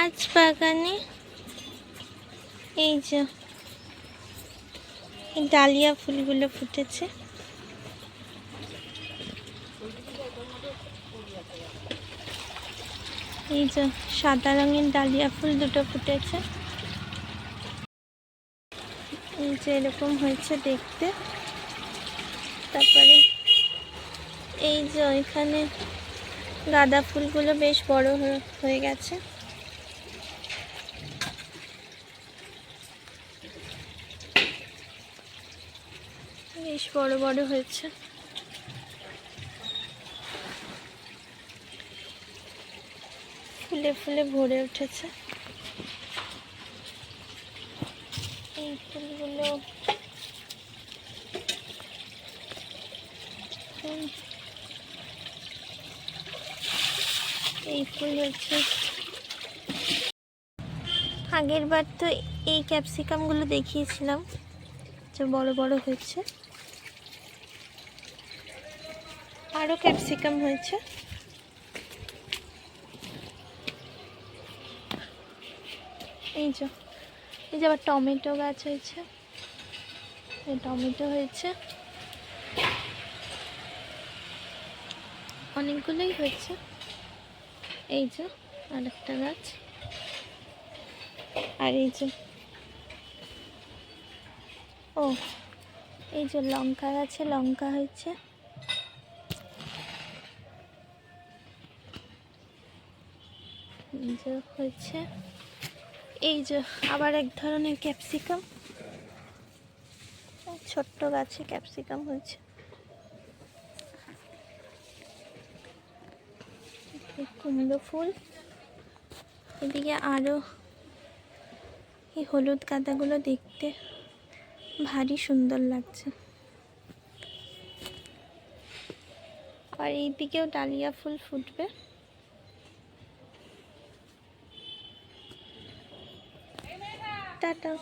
আজ বাগানে। এই যে ডালিয়া ফুলগুলো ফুটেছে। এই যে সাদা রঙের ডালিয়া ফুল দুটো ফুটেছে। এই যে এরকম হয়েছে দেখতে। তারপরে এই যে ওইখানে গাঁদা ফুলগুলো বেশ বড় হয়ে গেছে। বেশ বড় বড় হয়েছে। ফুলে ফুলে ভরে উঠেছে। এই ফুলগুলো এই ফুল হচ্ছে আগের বার তো এই ক্যাপসিকামগুলো দেখিয়েছিলাম। যে বড় বড় হয়েছে। আরও ক্যাপসিকাম হয়েছে। এই যে এই যে আবার টমেটো গাছ হয়েছে। এই টমেটো হয়েছে। অনেকগুলোই হয়েছে। এই যে আরেকটা গাছ। আর এই যে, ও, এই যে লঙ্কা গাছে লঙ্কা হয়েছে। যে হয়েছে। এই যে আবার এক ধরনের ক্যাপসিকাম। ছোট্ট গাছে ক্যাপসিকাম হয়েছে। কুমড়ো ফুল। এদিকে আরও এই হলুদ গাঁদাগুলো দেখতে ভারী সুন্দর লাগছে। আর এই দিকেও ডালিয়া ফুল ফুটবে। টাটা।